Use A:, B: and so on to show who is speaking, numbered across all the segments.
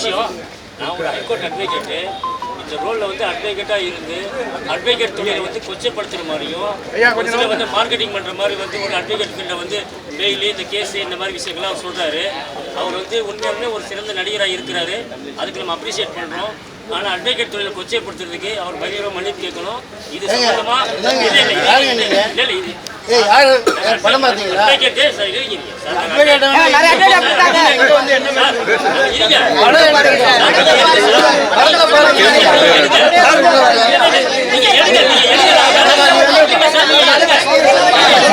A: விஷயம். நான் ஒரு ஹைகோர்ட் அட்வொகேட்டு இந்த ரோலில் வந்து அட்வொகேட்டாக இருந்து அட்வொகேட் தொழிலை வந்து கொச்சப்படுத்துகிற மாதிரியும் சில வந்து மார்க்கெட்டிங் பண்ணுற மாதிரி வந்து ஒரு அட்வொகேட் ஃபீல்டை வந்து பெயிலு இந்த கேஸு இந்த மாதிரி விஷயங்கள்லாம் அவர் சொல்கிறாரு அவர் வந்து உண்மையாலுமே ஒரு சிறந்த நடிகராக இருக்கிறாரு. அதுக்கு நம்ம அப்ரிஷியேட் பண்ணுறோம் ஆனால் அட்வொகேட் தொழிலை கொச்சைப்படுத்துறதுக்கு அவர் பகிரவ மன்னிப்பு கேட்கணும் இது சம்பந்தமா இல்லை இல்லை? இல்லை இல்லை இது
B: ஏய் யாரு ஏய், படம் பார்த்தீங்களா
A: அட்வொகேட்டு சார் இருங்க சார் நான்
B: அட்வொகேட் வந்து
C: நிறைய பேர் அப்படித்தாங்க.
B: இங்க வந்து என்ன
A: சார், இருங்க
B: படம் எடுத்தீங்க படத்துல பாருங்க
A: நீங்க எடுங்க நீங்க எடுங்க சார், நீங்க எடுங்க. நீங்க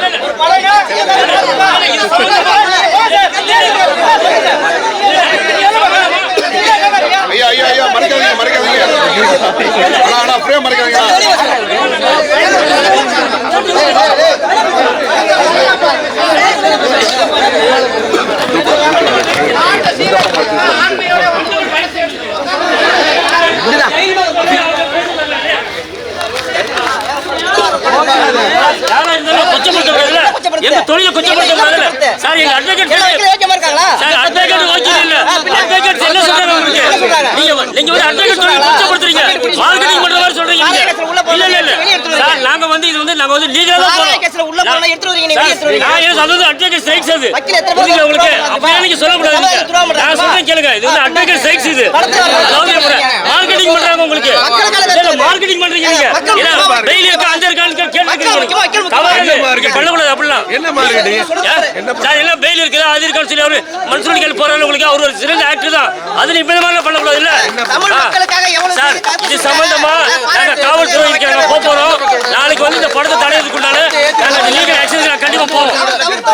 A: எடுங்க
D: ஐயா ஐயா ஐயா மறைக்காதீங்க மறைக்காதீங்க. அப்படியே மறைக்காதீங்க
A: யாரா இருந்தாலும் கொச்சப்படுத்தக்கூடாதுல்ல? எங்க தொழிலை கொச்சப்படுத்தக்கூடாதுல்ல? சார், எங்க
C: வக்கீலும் ஓகேமா இருக்காங்களா?
A: சார், advocate ஓகே இல்ல. advocate என்ன சொல்றாங்க உங்களுக்கு?
C: என்ன சொல்றாங்க?
A: நீங்க நீங்க வந்து advocate தொழிலை கொச்சப்படுத்துறீங்க. marketing பண்ற மாதிரி சொல்றீங்க இல்ல, இல்ல,
C: வெளிய
A: இல்ல.
C: எடுத்துட்டு
A: சார், நாங்க வந்து இது வந்து நாங்க வந்து
C: சாராய
A: போறோம்.
C: கேஸ்ல உள்ள போனா
A: நான்-
C: எடுத்துட்டு வரீங்க, நீ வெளிய
A: சார்,
C: எடுத்துட்டு வரீங்க.
A: நான் என்ன சொல்றது advocate rights அது.
C: வக்கீல் எத்தனை பேர்
A: புரியுதுங்களா உங்களுக்கு? அப்படியே நீங்க நான். சொல்றேன் கேளுங்க. இது வந்து advocate rights இது. marketing பண்றாங்க உங்களுக்கு. marketing பண்றீங்க நீங்க. bail இருக்கா, பண்ணக்கூடாது அப்படிலாம்.
D: என்ன?
A: சார் எல்லாம் பெயில் இருக்குதா? அது இருக்கான்னு சொல்லி அவரு ஒரு சிறந்த ஆக்டர் தான். அது நீ இப்ப மாதிரி பண்ணக்கூடாது இல்ல? சார் இது. சம்பந்தமா?
C: நான்
A: நாங்க
C: பாராட்டு.
A: காவல்துறைக்கு நாங்க போக போறோம். நாளைக்கு வந்து இந்த படத்தை தடையதுக்குண்டான நாங்க லீகல் ஆக்ஷன் நாங்க கண்டிப்பா போவோம்.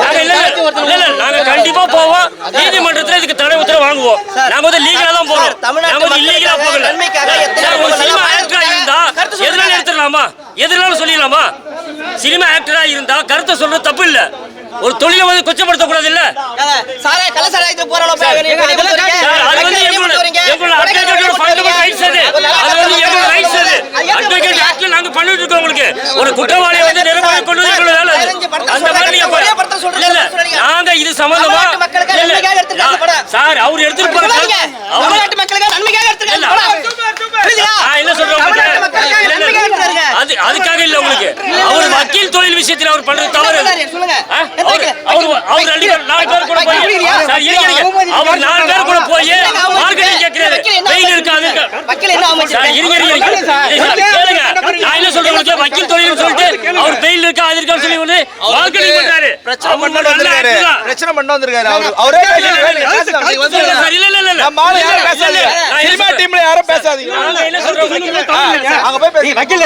A: நாங்க இல்ல இல்ல இல்ல நாங்க கண்டிப்பா போவோம். நீதிமன்றத்துல இதுக்கு தடை உத்தரவு வாங்குவோம். நாங்க வந்து லீகலா தான் போறோம். நாங்க வந்து இல்லீகலா
C: மக்களுக்காக
A: போகல
C: நன்மைக்காக எத்தனை
A: சார் ஒரு
C: பேர்
A: சினிமா
C: நல்லா
A: ஆக்டரா இருந்தா
C: கருத்து சொல்றாங்க.
A: எதனால எடுத்துடலாமா எதனால சொல்லிடலாமா சினிமா ஆக்டரா இருந்தா கருத்தை சொல்றது தப்பு இல்ல ஒரு தொழிலை வந்து கொச்சப்படுத்த கூடாது இல்ல
C: கள்ள சாராயத்துக்கு.
A: சார், அது வந்து எங்களோட அது.
C: அது
A: வந்து அது.
C: பண்றீங்க?
A: actல நாங்க பண்ணிட்டு இருக்கோம் உங்களுக்கு. ஒரு குற்றவாளியை வந்து நிரூபணம் கொண்டு வந்து எங்களோட வேலை அந்த மாதிரி நீங்க இல்ல. நாங்க இது சம்பந்தமா. சார் அவர் எடுத்துட்டு போற
C: சொல்லாதீங்க.
A: அவரு
C: தமிழ்நாட்டு மக்களுக்காக நன்மைக்காக எடுத்திருக்காங்க
A: இல்ல.
C: படம். புரியுதா?
A: நான் என்ன சொல்றேன்
C: தமிழ்நாட்டு மக்களுக்காக
A: உங்களுக்கு? இல்ல, இல்ல.
C: நன்மைக்காக எடுத்திருக்காங்க.
A: அது அதுக்காக இல்ல உங்களுக்கு அவர் வக்கீல் தொழில் விஷயத்துல அவர் பண்றது தவறு அவர்? அவர் ரெண்டு பேர் நாலு பேர் கூட போய். அவர் நாலு பேர் கூட போய் மார்க்கெட்டிங் கேட்கிறாரு வெயில் இருக்கா அது இருக்கா
C: வக்கீல் என்ன
A: சார்,
C: அமைச்சிருக்காங்க?
A: இருங்க, இருங்க, இருங்க. இதை சார், கேளுங்க. நான் என்ன சொல்றேன் வக்கீல் தொழில்னு சொல்லிட்டு அவர் பெயில் இருக்கா அது இருக்கான்னு சொல்லி வந்து marketing பண்றாரு.
E: பிரச்சனை பண்ண வந்திருக்காரு. பிரச்சனை பண்ண வந்திருக்காரு அவரு.
A: இல்ல, இல்ல, இல்ல.
E: நம்ம ஆளு யாரும் பேசாதீங்க
A: என்ன
E: சினிமா? டீம்ல யாரும் பேசாதீங்க? அங்க போய் பேசுங்க
F: வக்கீல்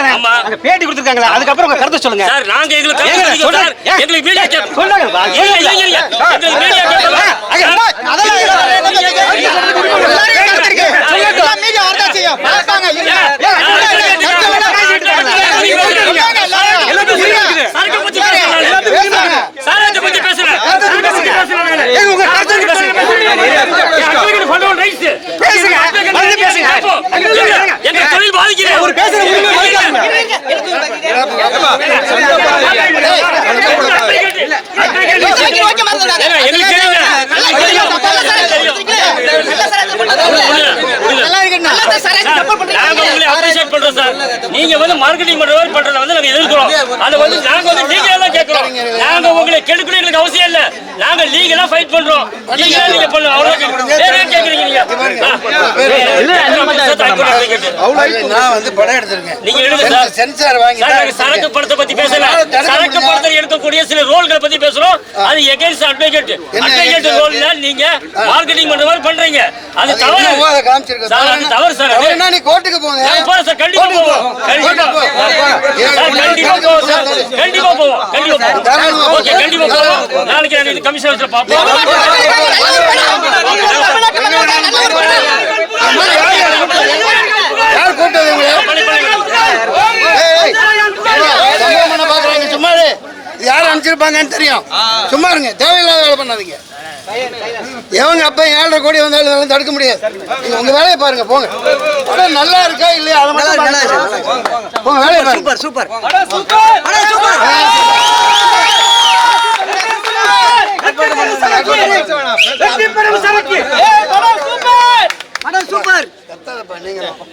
F: பேட்டி கொடுத்துருக்காங்களா அதுக்கப்புறம் உங்க கருத்தை சொல்லுங்க
A: சார் நாங்க எங்களுக்கு எங்களுக்கு மீடியா
F: பேசுங்க. பேசுங்க.
A: advocate
F: வந்து
A: rights
F: பேசுங்க.
A: அப்போ,
F: இருங்க.
A: எங்க தொழில் பாதிக்குது.
F: ஒரு பேசுற உரிமை
A: இருங்க.
F: இருக்கு.
C: எனக்கு
A: Advocate.
C: வக்கீல் ஓகே மறந்துடாத.
A: ஏங்க, எங்களுக்கு தெரியுங்க.
C: கள்ள சாராயத்தை கொடுத்துருக்கீங்க. கள்ள சாராயத்தை கொடுத்துருக்கீங்க. கள்ள சாராயத்தை support பண்றீங்க.
A: நாங்க உங்களை appreciate பண்றோம் சார். நீங்க வந்து மார்க்கெட்டிங் பண்ற மாதிரி பண்றத வந்து நாங்க எதிர்க்கிறோம். அதை வந்து நாங்க வந்து லீகலா தான் கேட்கிறோம். நாங்க உங்களை கெடுக்கணும் எங்களுக்கு அவசியம் இல்ல. நாங்க லீகலா ஃபைட் பண்றோம். லீகலா நீங்க பண்ணுங்க அவ்வளவு கேக்குறீங்க நீங்க
B: நான் வந்து படம் எடுத்திருக்கேன்.
A: நீங்க எடுங்க சார்.
B: சென்சார் வாங்கி
A: சார், நாங்க சரக்கு படத்தை பத்தி பேசல. சரக்கு படத்தை எடுக்கக்கூடிய சில ரோல்களை பத்தி பேசுறோம். அது எகைன்ஸ்ட் அட்வொகேட் அட்வொகேட் ரோல்ல நீங்க மார்க்கெட்டிங் பண்ற மாதிரி பண்றீங்க. அது தவறு.
B: காமிச்சிருக்கேன்
A: சார், அது தவறு சார்.
B: நீ கோர்ட்டுக்கு போங்க.
A: நாங்க போறோம் சார் கண்டிப்பா போவோம். கண்டிப்பா போவோம் கண்டிப்பா போவோம் ஓகே கண்டிப்பா போவோம் நாளைக்கு நான் இது கமிஷன் பார்ப்போம்.
B: யார் சும்மா இரு. இது யார் அனுப்பிச்சிருப்பாங்கன்னு தெரியும் சும்மா இருங்க தேவையில்லாத வேலை பண்ணாதீங்க எவங்க அப்ப ஏழரை கோடி வந்தாலும் இதெல்லாம் தடுக்க முடியாது. நீங்க உங்க வேலையை பாருங்க போங்க. படம் நல்லா இருக்கா இல்லையா? அதை மட்டும். போங்க வேலையை பாருங்க.
C: Super super.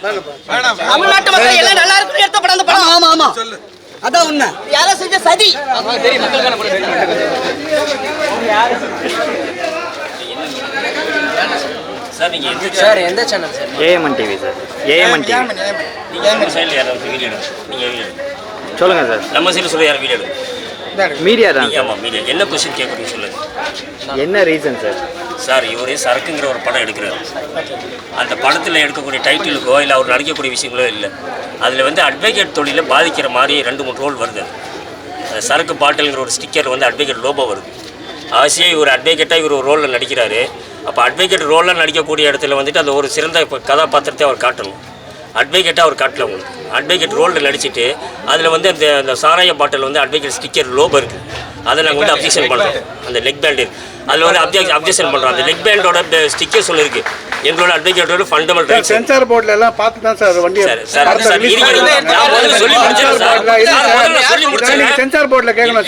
B: வாங்கப்பா.
C: தமிழ்நாட்டு மக்கள் எல்லாம் நல்லா இருக்குன்னு எடுத்த படம் அந்த படம். ஆமா ஆமா அதான் உண்மை. யாரோ செஞ்ச சதி.
A: சார் நீங்க எந்த
C: சார் எந்த channel sir?
E: AMN TV sir. AMN TV
A: நீங்க உங்க சைடுல யாராவது வீடியோ எடுங்க. நீங்க வீடியோ எடுங்க.
E: சொல்லுங்க சார்.
A: நம்ம சைடு சொல்ல யாரும் வீடியோ
E: மீடியா தான்
A: நீங்க ஆமா மீடியா. என்ன கொஸ்டின் கேட்குறீங்க சொல்லுங்க
E: என்ன ரீசன் சார்?
A: சார் இவரே சரக்குங்கிற ஒரு படம் எடுக்கிறாரு. அந்த படத்தில் எடுக்கக்கூடிய டைட்டிலுக்கோ இல்லை அவர் நடிக்கக்கூடிய விஷயங்களோ இல்லை. அதில் வந்து அட்வொகேட் தொழிலை பாதிக்கிற மாதிரி ரெண்டு மூணு ரோல் வருது. சரக்கு பாட்டில்ங்கிற ஒரு ஸ்டிக்கர் வந்து அட்வொகேட் லோபோ வருது. அவசியம் இவர் அட்வொகேட்டாக இவர் ஒரு ரோலில் நடிக்கிறாரு. அப்போ அட்வொகேட் ரோலில் நடிக்கக்கூடிய இடத்துல வந்துட்டு அந்த ஒரு சிறந்த கதாபாத்திரத்தை அவர் காட்டணும். அட்வொகேட்டாக அவர் காட்டல உங்களுக்கு. அட்வொகேட் ரோலில் நடிச்சிட்டு அதில் வந்து அந்த அந்த சாராய பாட்டில் வந்து அட்வொகேட் ஸ்டிக்கர் லோபோ இருக்குது அதை நாங்கள் வந்து அப்ஜெக்ஷன் பண்ணுறோம் அந்த லெக் பேண்டு அதில் வந்து அப்ஜெக்ட் அப்ஜெக்ஷன் பண்ணுறோம். அந்த லெக் பேண்டோட ஸ்டிக்கர் சொல்லிருக்கு எங்களோட அட்வொகேட்டோட ஃபண்டமெண்டல் ரைட்ஸ்
G: சென்சார் போர்ட்ல எல்லாம் பார்த்து தான் சார் வண்டி
A: சார் சார். சார். நான் முதல்ல சொல்லி முடிச்சிடறேன் சார். முதல்ல சொல்லி
G: நீங்க
A: முடிச்சிடறேன்.
G: சென்சார் போர்ட்ல கேட்கணும்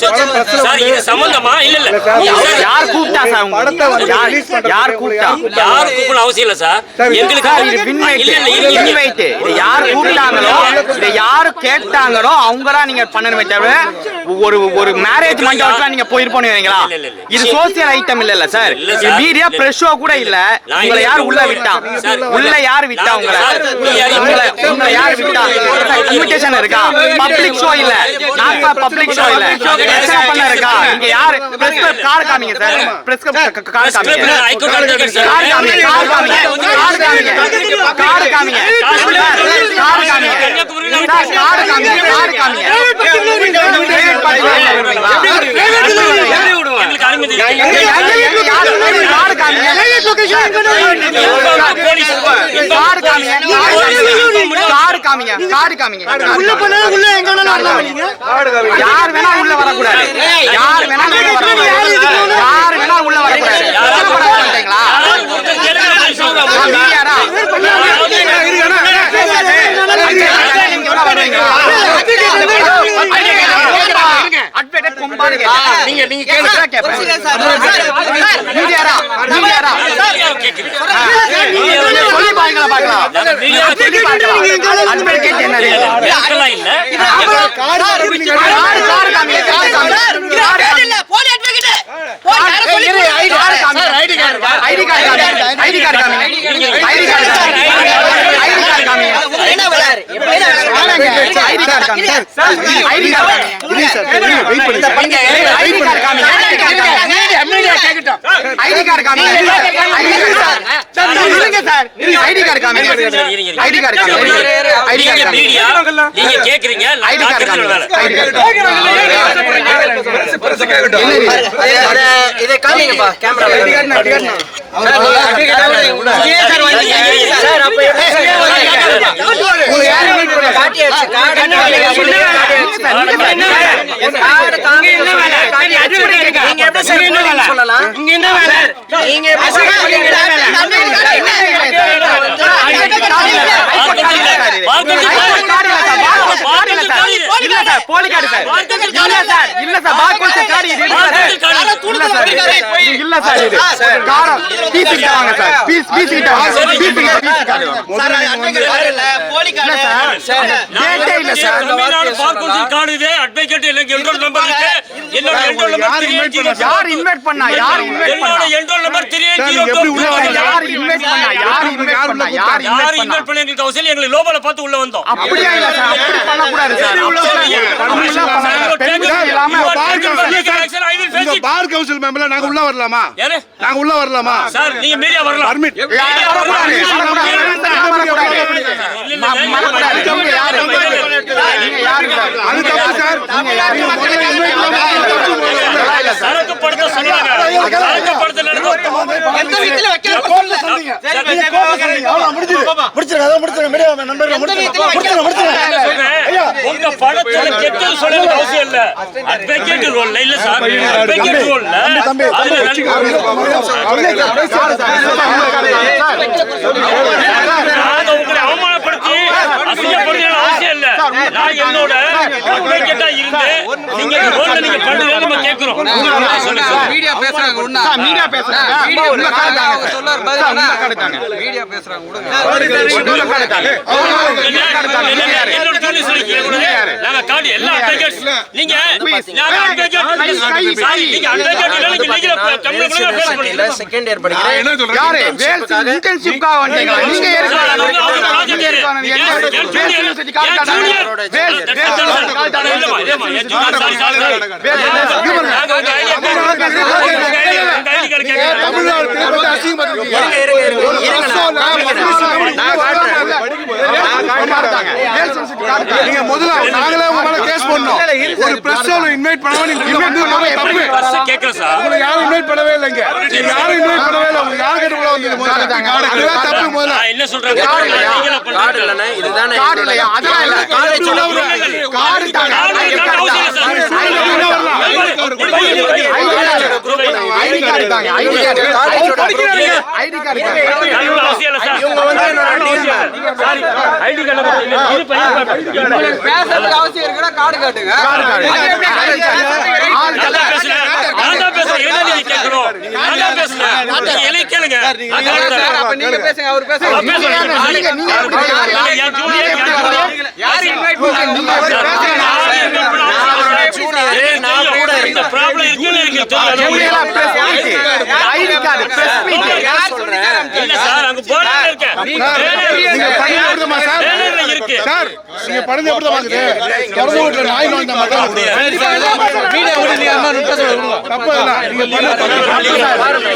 G: சார்.
A: சார் இது சம்பந்தமா? இல்ல இல்ல.
E: யார் கூப்பிட்டா சார்
G: படத்தை வந்து release பண்றதுக்கு
E: யார் கூப்பிட்டா?
G: யார்
A: யாரும் கூப்பிட அவசியம் இல்ல சார். எங்களுக்கு
E: இது
A: இல்ல இல்ல
E: இது. வெயிட் இது யார் கூப்பிட்டாங்களோ இதை யாரு கேட்டாங்களோ அவங்க தான் நீங்க பண்ணணுமே தவிர ஒரு ஒரு மேரேஜ் மண்டபத்துல நீங்க போயிருப்போம்
A: இல்ல.
E: இது சோசியல் ஐட்டம் இல்ல இல்ல சார்
A: இல்ல.
E: பிரஸ் ஷோ கூட இல்ல. உங்களை யார் உள்ள விட்டா? உள்ள யார் விட்டா உங்களை?
A: யாரு?
E: உங்களை உங்களை யார் விட்டா? இன்விடேஷன் இருக்கா? பப்ளிக் ஷோ இல்ல. நாங்க பப்ளிக் ஷோ இல்ல. பிரச்சனை பண்ண இருக்கா? நீங்க யாரு? பிரஸ் கிளப் கார்டு காமிங்க சார் பிரஸ் கிளப்
A: club
E: காமிங்க. கார் காமிங்க. கார் காமிங்க. கார் காமிங்க. கார் காமிங்க. கார் காமிங்க. கார் காமிங்க. கார் காமிங்க.
A: எங்களுக்கு அனுமதி
E: உள்ள போனா உள்ள எங்க வேணாலும் யார் வேணா உள்ள வரக்கூடாது யார் வேணா உள்ள வரக்கூடாது யார் வேணா உள்ள வரக்கூடாது யாரும் படம் பண்ணிட்டீங்களா
A: யாராவது ஒருத்தர் கேளுங்க, நான் சொல்றேன்.
E: நான் மீடியாடா நீங்க வேணா வருவீங்களா அட்வொகேட் கும்பாடு கேட்பேன். நீங்க நீங்க கேளுங்க மீடியாடா
A: கேட்குறேன்.
E: சொல்லி பாருங்களா பார்க்கலாம் சொல்லி பார்க்கலாம் அட்வொகேட் என்னது
A: விளக்கெல்லாம் இல்ல.
E: கார் கார் காமிங்க கார் கார் காமிங்க
C: போலி advocate
E: ID card ID card ID card காமிங்க ஐடி கார்டு ஐடி கார்டு காமிங்க
C: என்ன என்ன விளையாடு
E: ஐடி கார்டு காமிங்க ஐடி கார்டு காமிங்க
G: வெயிட் பண்ணுங்க
E: ஐடி கார்டு காமிங்க ஐடி கார்டு காமிங்க ஐடி கார்டு சார் சார் இருங்க சார் ஐடி கார்டு காமிங்க ID card ID card
A: media, கேக்குறீங்க
E: ஐடி கார்டு
C: இதை காமிங்கப்பா கேமரா நீங்க சார்
E: இல்ல சார் போலி கார்டு சார். இல்ல சார் இல்ல சார் பார்கோட் கார்டு இது இல்ல சார். இல்ல சார் இது இல்ல சார் இது. காரம் பீஸ் கிட்ட வாங்க சார். பீஸ் பீஸ் கிட்ட வாங்க பீஸ் கிட்ட பீஸ் கார்டு. இல்ல சார். டேட்டே இல்ல sir.
A: Tamil Nadu bar council card இது, advocate எனக்கு enroll number இருக்கு. என்னோட
G: யார் invite
A: 3804.
E: யார் இன்வைட் பண்ணா? யார் இன்வைட்
A: என்னோட
E: பண்ணா?
G: உள்ள
A: 3804.
G: வரீங்க?
E: யார் இன்வைட் பண்ணா? யார் இன்வைட் பண்ணா? யார்
A: யாரு
E: இன்வைட் பண்ணா?
A: எங்களுக்கு லோபால பார்த்து உள்ள வந்தோம்.
E: அப்படியா இல்ல சார் கூடாது சார்
G: பார் கவுன்சில் மெம்பர்ல நாங்க உள்ள வரலாமா? நாங்க உள்ள வரலாமா
A: சார் நீங்க மீடியா வரலாம்
G: பர்மிட்
E: சார்
G: அது தப்பு
A: சரக்கு படத்தை சொன்னாங்க சரக்கு படத்துல நடக்கும்
C: எந்த வீட்டுல வைக்கிற
B: முடிச்சிருங்க அதை முடிச்சிருங்க மீடியா நம்பர் முடிச்சிருங்க முடிச்சிருங்க முடிச்சிருங்க
A: உங்க படத்துல கெட்டது சொல்ல அவசியம் இல்ல. அட்வொகேட் ரோல்ல இல்ல சார். அட்வொகேட் ரோல்ல அதுல நாங்க உங்களை அவமானப்படுத்தி அசிங்கப்படுத்த அவசியம் இல்ல நான் என்னோட அட்வொகேட்டா இருந்து நீங்க ரோல்ல நீங்க பண்ணுங்க நம்ம கேக்குறோம்
E: மீடியா பேசுறாங்க உன்ன மீடியா பேசுறாங்க மீடியா உள்ள காட்டாங்க சொல்றாரு பதில் உள்ள காட்டாங்க மீடியா பேசுறாங்க விடுங்க உள்ள காட்டாங்க
A: என்னோட சொல்லி கேட்கக்கூடாது. நாங்க காடி எல்லா advocates, நீங்க நாங்க advocate இல்ல. சாரி, நீங்க advocate இல்ல, நீங்க அ தமிழ்ல கூட பேச முடியல.
E: செகண்ட் இயர் படிக்கிறேன் யாரு வேல்ஸ் இன்டர்ன்ஷிப்காக வந்தீங்க நீங்க
A: அவங்க project.
E: நீங்க
A: sorry. நாங்க உங்க
D: தமிழ்நாடு திருப்பதி அசிங்கப்படுத்திருக்கீங்க நீங்க முதல்ல நாங்களே உங்க மேல கேஸ் பண்ணோம் ஒரு பிரஸ் இன்வைட் பண்ணாம நீங்க
A: சார்.
D: உங்களை யாரும் இன்வைட் பண்ணவே இல்லைங்க நீங்க யாரும் இன்வைட் பண்ணவே இல்லை உங்களுக்கு யாரு கிட்ட உள்ள வந்தது முதல்ல அதுதான் தப்பு முதல்ல
A: நான் என்ன சொல்றேன்.
E: கார்டு இல்லையா அதெல்லாம் இல்ல காலேஜ் கார்டு தாங்க
A: கார்டு.
E: ஐடி கார்டு தாங்க ஐடி கார்டு ஐடி.
A: இவங்க வந்து ஐடி கார்டு. இது பையன்
E: பேசுறதுக்கு அவசியம் இருக்குன்னா கார்டு காட்டுங்க.
A: எனக்கு தெரியும்.
E: ஐடி கார்டு பிரஸ் மீட்
A: இல்ல சார், அங்க board ல இருக்கு.
D: நீங்க பண்ணி விடுமா சார். சார் நீங்க பண்ணது எப்படி பாக்குது திறந்து வீட்டுல நாய் நோண்ட மாட்டேன் தப்பு இல்லை நீங்க பண்ண